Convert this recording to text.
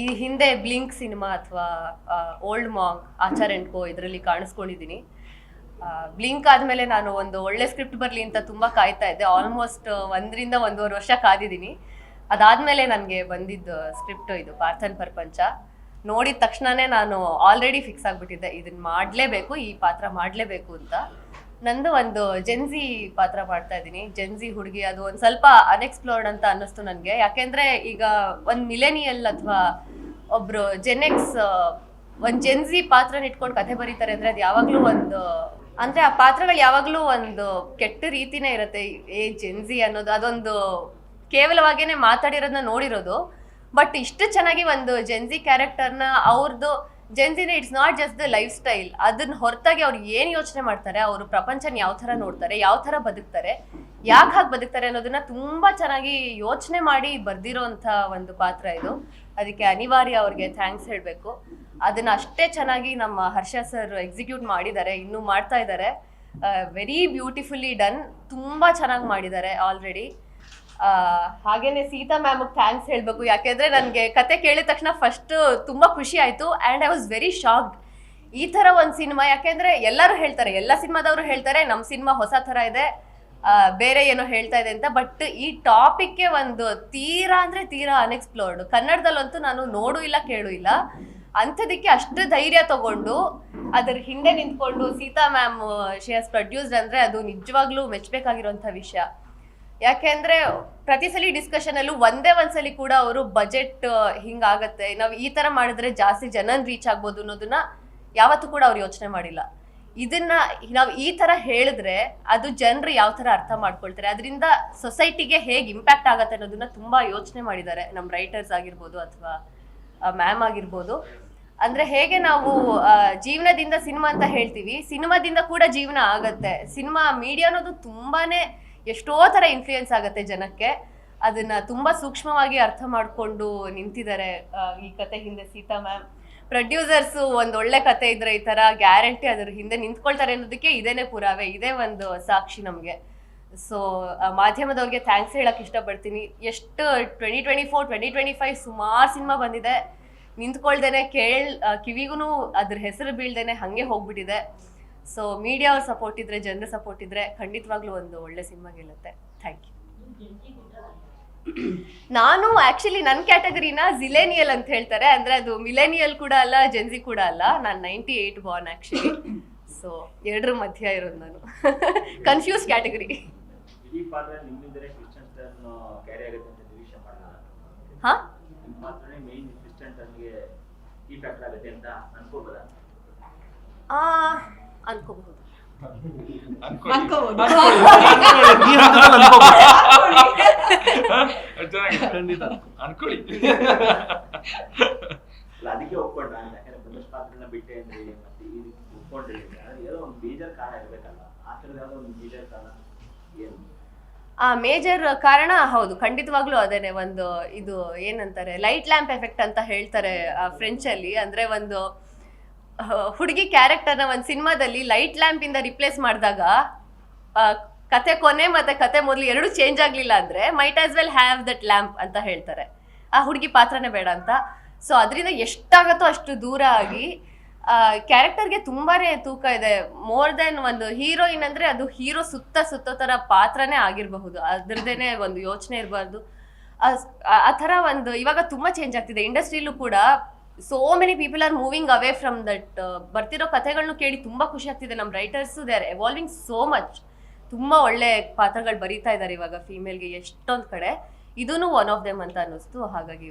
ಈ ಹಿಂದೆ Blink cinema ಅಥವಾ Old Monk, Aachar and co ಇದರಲ್ಲಿ ಕಾಣಿಸ್ಕೊಂಡಿದ್ದೀನಿ. ಬ್ಲಿಂಕ್ ಆದಮೇಲೆ ನಾನು ಒಂದು ಒಳ್ಳೆ ಸ್ಕ್ರಿಪ್ಟ್ ಬರಲಿ ಅಂತ ತುಂಬ ಕಾಯ್ತಾ ಇದ್ದೆ. ಆಲ್ಮೋಸ್ಟ್ ಒಂದರಿಂದ ಒಂದೂವರೆ ವರ್ಷ ಕಾದಿದ್ದೀನಿ. ಅದಾದಮೇಲೆ ನನಗೆ ಬಂದಿದ್ದು ಸ್ಕ್ರಿಪ್ಟ್ ಇದು ಪಾರ್ಥನ್ ಪ್ರಪಂಚ. ನೋಡಿದ ತಕ್ಷಣನೇ ನಾನು ಆಲ್ರೆಡಿ ಫಿಕ್ಸ್ ಆಗಿಬಿಟ್ಟಿದ್ದೆ. ಇದನ್ನು ಮಾಡಲೇಬೇಕು, ಈ ಪಾತ್ರ ಮಾಡಲೇಬೇಕು ಅಂತ. ನಂದು ಒಂದು ಜೆನ್ಸಿ ಪಾತ್ರ ಮಾಡ್ತಾ ಇದ್ದೀನಿ. ಜೆನ್ಸಿ ಹುಡುಗಿ ಅದು ಒಂದು ಸ್ವಲ್ಪ ಅನ್ಎಕ್ಸ್ಪ್ಲೋರ್ಡ್ ಅಂತ ಅನ್ನಿಸ್ತು ನನಗೆ. ಯಾಕೆಂದ್ರೆ ಈಗ ಒಂದು ಮಿಲೆನಿಯಲ್ ಅಥವಾ ಒಬ್ರು ಜೆನೆಕ್ಸ್ ಒಂದು ಜೆನ್ಸಿ ಪಾತ್ರ ಇಟ್ಕೊಂಡು ಕಥೆ ಬರೀತಾರೆ ಅಂದ್ರೆ ಅದು ಯಾವಾಗಲೂ ಒಂದು, ಅಂದ್ರೆ ಆ ಪಾತ್ರಗಳು ಯಾವಾಗಲೂ ಒಂದು ಕೆಟ್ಟ ರೀತಿನೇ ಇರುತ್ತೆ. ಏ ಜೆನ್ಸಿ ಅನ್ನೋದು ಅದೊಂದು ಕೇವಲವಾಗೇನೆ ಮಾತಾಡಿರೋದನ್ನ ನೋಡಿರೋದು. ಬಟ್ ಇಷ್ಟು ಚೆನ್ನಾಗಿ ಒಂದು ಜೆನ್ಸಿ ಕ್ಯಾರೆಕ್ಟರ್ನ ಅವ್ರದ್ದು ಜೆನ್ಸಿನ it's not just the lifestyle ಅದನ್ನ ಹೊರತಾಗಿ ಅವ್ರು ಏನು ಯೋಚನೆ ಮಾಡ್ತಾರೆ, ಅವರು ಪ್ರಪಂಚನ ಯಾವ ಥರ ನೋಡ್ತಾರೆ, ಯಾವ ಥರ ಬದುಕ್ತಾರೆ, ಯಾಕೆ ಹಾಗೆ ಬದುಕ್ತಾರೆ ಅನ್ನೋದನ್ನ ತುಂಬಾ ಚೆನ್ನಾಗಿ ಯೋಚನೆ ಮಾಡಿ ಬರ್ದಿರೋಂಥ ಒಂದು ಪಾತ್ರ ಇದು. ಅದಕ್ಕೆ ಅನಿವಾರ್ಯ ಅವ್ರಿಗೆ ಥ್ಯಾಂಕ್ಸ್ ಹೇಳಬೇಕು. ಅದನ್ನ ಅಷ್ಟೇ ಚೆನ್ನಾಗಿ ನಮ್ಮ ಹರ್ಷ ಸರ್ ಎಕ್ಸಿಕ್ಯೂಟ್ ಮಾಡಿದ್ದಾರೆ, ಇನ್ನೂ ಮಾಡ್ತಾ ಇದ್ದಾರೆ. ವೆರಿ ಬ್ಯೂಟಿಫುಲ್ಲಿ ಡನ್ ತುಂಬಾ ಚೆನ್ನಾಗಿ ಮಾಡಿದ್ದಾರೆ ಆಲ್ರೆಡಿ ಹಾಗೇನೆ ಸೀತಾ ಮ್ಯಾಮ್ ಥ್ಯಾಂಕ್ಸ್ ಹೇಳಬೇಕು. ಯಾಕೆಂದ್ರೆ ನನಗೆ ಕತೆ ಕೇಳಿದ ತಕ್ಷಣ ಫಸ್ಟ್ ತುಂಬಾ ಖುಷಿ ಆಯ್ತು and I was very shocked ಈ ತರ ಒಂದು ಸಿನಿಮಾ, ಯಾಕೆಂದ್ರೆ ಎಲ್ಲರೂ ಹೇಳ್ತಾರೆ, ಎಲ್ಲ ಸಿನಿಮಾದವರು ಹೇಳ್ತಾರೆ ನಮ್ಮ ಸಿನಿಮಾ ಹೊಸ ಥರ ಇದೆ ಬೇರೆ ಏನೋ ಹೇಳ್ತಾ ಇದೆ ಅಂತ ಬಟ್ ಈ ಟಾಪಿಕ್ಗೆ ಒಂದು ತೀರಾ ಅಂದ್ರೆ ತೀರಾ ಅನ್ಎಕ್ಸ್ಪ್ಲೋರ್ಡ್ ಕನ್ನಡದಲ್ಲಂತೂ ನಾನು ನೋಡು ಇಲ್ಲ, ಕೇಳು ಇಲ್ಲ. ಅಂಥದಕ್ಕೆ ಅಷ್ಟು ಧೈರ್ಯ ತಗೊಂಡು ಅದ್ರ ಹಿಂದೆ ನಿಂತ್ಕೊಂಡು Sita ma'am she has produced ಅಂದ್ರೆ ಅದು ನಿಜವಾಗ್ಲೂ ಮೆಚ್ಚಬೇಕಾಗಿರುವಂಥ ವಿಷಯ. ಯಾಕೆಂದ್ರೆ ಪ್ರತಿ ಸಲ ಡಿಸ್ಕಷನ್ ಅಲ್ಲೂ ಒಂದೇ ಒಂದ್ಸಲಿ ಕೂಡ ಅವರು ಬಜೆಟ್ ಹಿಂಗಾಗತ್ತೆ. ನಾವು ಈ ತರ ಮಾಡಿದ್ರೆ ಜಾಸ್ತಿ ಜನನ್ ರೀಚ್ ಆಗ್ಬೋದು ಅನ್ನೋದನ್ನ ಯಾವತ್ತೂ ಕೂಡ ಅವ್ರು ಯೋಚನೆ ಮಾಡಿಲ್ಲ. ಇದನ್ನ ನಾವು ಈ ತರ ಹೇಳಿದ್ರೆ ಅದು ಜನರು ಯಾವ ತರ ಅರ್ಥ ಮಾಡ್ಕೊಳ್ತಾರೆ, ಅದರಿಂದ ಸೊಸೈಟಿಗೆ ಹೇಗೆ ಇಂಪ್ಯಾಕ್ಟ್ ಆಗತ್ತೆ ಅನ್ನೋದನ್ನ ತುಂಬಾ ಯೋಚನೆ ಮಾಡಿದ್ದಾರೆ. ನಮ್ಮ ರೈಟರ್ಸ್ ಆಗಿರ್ಬೋದು ಅಥವಾ ಮ್ಯಾಮ್ ಆಗಿರ್ಬೋದು. ಅಂದ್ರೆ ಹೇಗೆ ನಾವು ಜೀವನದಿಂದ ಸಿನಿಮಾ ಅಂತ ಹೇಳ್ತೀವಿ, ಸಿನಿಮಾದಿಂದ ಕೂಡ ಜೀವನ ಆಗತ್ತೆ. ಸಿನಿಮಾ ಮೀಡಿಯಾ ಅನ್ನೋದು ತುಂಬಾನೇ ಎಷ್ಟೋ ಥರ ಇನ್ಫ್ಲೂಯೆನ್ಸ್ ಆಗುತ್ತೆ ಜನಕ್ಕೆ. ಅದನ್ನ ತುಂಬಾ ಸೂಕ್ಷ್ಮವಾಗಿ ಅರ್ಥ ಮಾಡ್ಕೊಂಡು ನಿಂತಿದ್ದಾರೆ ಈ ಕತೆ ಹಿಂದೆ ಸೀತಾ ಮ್ಯಾಮ್. ಪ್ರೊಡ್ಯೂಸರ್ಸ್ ಒಂದು ಒಳ್ಳೆ ಕತೆ ಇದ್ರೆ ಈ ತರ ಗ್ಯಾರಂಟಿ ಅದ್ರ ಹಿಂದೆ ನಿಂತ್ಕೊಳ್ತಾರೆ ಅನ್ನೋದಕ್ಕೆ ಇದೇನೆ ಪುರಾವೆ, ಇದೇ ಒಂದು ಸಾಕ್ಷಿ ನಮಗೆ. ಸೊ ಮಾಧ್ಯಮದವ್ರಿಗೆ ಥ್ಯಾಂಕ್ಸ್ ಹೇಳಕ್ ಇಷ್ಟಪಡ್ತೀನಿ. ಎಷ್ಟು twenty twenty four twenty twenty five ಸುಮಾರು ಸಿನಿಮಾ ಬಂದಿದೆ. ನಿಂತ್ಕೊಳ್ದೇನೆ ಕೇಳ್ ಕಿವಿಗೂ ಅದ್ರ ಹೆಸರು ಬೀಳ್ದೇನೆ ಹಾಗೆ ಹೋಗ್ಬಿಟ್ಟಿದೆ. ಸೊ ಮೀಡಿಯಾ ಅವ್ರ ಸಪೋರ್ಟ್ ಇದ್ರೆ ಜನರ ಸಪೋರ್ಟ್ ಇದ್ರೆ ಖಂಡಿತವಾಗ್ಲೂ ಒಂದು ಒಳ್ಳೆ ಸಿನಿಮಾ ಗೆಲ್ಲುತ್ತೆ. ಥ್ಯಾಂಕ್ ಯು ನಾನು ಆಕ್ಚುಲಿ ನನ್ನ ಕ್ಯಾಟಗರಿನ ಜಿಲೇನಿಯಲ್ ಅಂತ ಹೇಳ್ತಾರೆ. ಅಂದ್ರೆ ಅದು ಮಿಲೇನಿಯಲ್ ಕೂಡ ಅಲ್ಲ ಜೆನ್ಸಿ ಕೂಡ ಅಲ್ಲ. ನಾನು ninety eight born actually so ಎರಡರ ಮಧ್ಯ ಇರೋದು ನಾನು. ಕನ್ಫ್ಯೂಸ್ ಕ್ಯಾಟಗರಿ ಹಾ? ನಿಮ್ಮ ಪಾತ್ರನೇ ಮೇನ್ ಕ್ರಿಶ್ಚಿಯನ್ ಟರ್ನ್ಗೆ ಈ ಫ್ಯಾಕ್ಟರ್ ಆಗುತ್ತೆ ಅಂತ ಅನ್ಕೋಬೋದಾ ಆ, ಅನ್ಕೋಬಹುದು. ಅನ್ಕೊಳ್ಳಿ. ಅದಕ್ಕೆ ಒಪ್ಕೊಂಡ್ರ ಯಾಕಂದ್ರೆ ಬಂದಷ್ಟು ಪಾತ್ರನ ಬಿಟ್ಟೆ ಅಂದ್ರೆ ಮತ್ತೆ ಈ ರೀತಿ ಒಪ್ಕೊಂಡ್ರಿ ಅಂದ್ರೆ ಏನೋ ಒಂದು ಬೇಜಾರ್ ಕಾರಣ ಇರ್ಬೇಕಲ್ಲ ಆ ಥರದ ಯಾವ್ದೋ ಒಂದು ಬೇಜಾರ್ ಕಾರಣ ಏನು? ಆ ಮೇಜರ್ ಕಾರಣ ಹೌದು. ಖಂಡಿತವಾಗ್ಲೂ ಅದೇನೆ ಒಂದು ಇದು ಏನಂತಾರೆ ಲೈಟ್ ಲ್ಯಾಂಪ್ ಎಫೆಕ್ಟ್ ಅಂತ ಹೇಳ್ತಾರೆ ಫ್ರೆಂಚ್ ಅಲ್ಲಿ. ಅಂದ್ರೆ ಒಂದು ಹುಡುಗಿ ಕ್ಯಾರೆಕ್ಟರ್ನ ಒಂದು ಸಿನಿಮಾದಲ್ಲಿ ಲೈಟ್ ಲ್ಯಾಂಪ್ ಇಂದ ರಿಪ್ಲೇಸ್ ಮಾಡಿದಾಗ ಕತೆ ಕೊನೆ ಮತ್ತೆ ಕತೆ ಮೊದಲು ಎರಡು ಚೇಂಜ್ ಆಗಲಿಲ್ಲ ಅಂದ್ರೆ might as well have that lamp ಅಂತ ಹೇಳ್ತಾರೆ. ಆ ಹುಡುಗಿ ಪಾತ್ರನೇ ಬೇಡ ಅಂತ. ಸೊ ಅದರಿಂದ ಎಷ್ಟಾಗತ್ತೋ ಅಷ್ಟು ದೂರ ಆಗಿ ಕ್ಯಾರೆಕ್ಟರ್ಗೆ ತುಂಬಾ ತೂಕ ಇದೆ. ಮೋರ್ ದೆನ್ ಒಂದು ಹೀರೋಯಿನ್ ಅಂದರೆ ಅದು ಹೀರೋ ಸುತ್ತ ಸುತ್ತೋ ಥರ ಪಾತ್ರನೇ ಆಗಿರಬಹುದು. ಅದ್ರದ್ದೇನೆ ಒಂದು ಯೋಚನೆ ಇರಬಾರ್ದು. ಆ ಥರ ಒಂದು ಇವಾಗ ತುಂಬ ಚೇಂಜ್ ಆಗ್ತಿದೆ. ಇಂಡಸ್ಟ್ರಿಲೂ ಕೂಡ so many people are moving away from that ಬರ್ತಿರೋ ಕಥೆಗಳನ್ನು ಕೇಳಿ ತುಂಬ ಖುಷಿ ಆಗ್ತಿದೆ. ನಮ್ಮ writers they are evolving so much ತುಂಬ ಒಳ್ಳೆ ಪಾತ್ರಗಳು ಬರೀತಾ ಇದ್ದಾರೆ ಇವಾಗ ಫೀಮೇಲ್ಗೆ ಎಷ್ಟೊಂದು ಕಡೆ. ಇದೂ ಒನ್ ಆಫ್ ದೆಮ್ ಅಂತ ಅನ್ನಿಸ್ತು. ಹಾಗಾಗಿ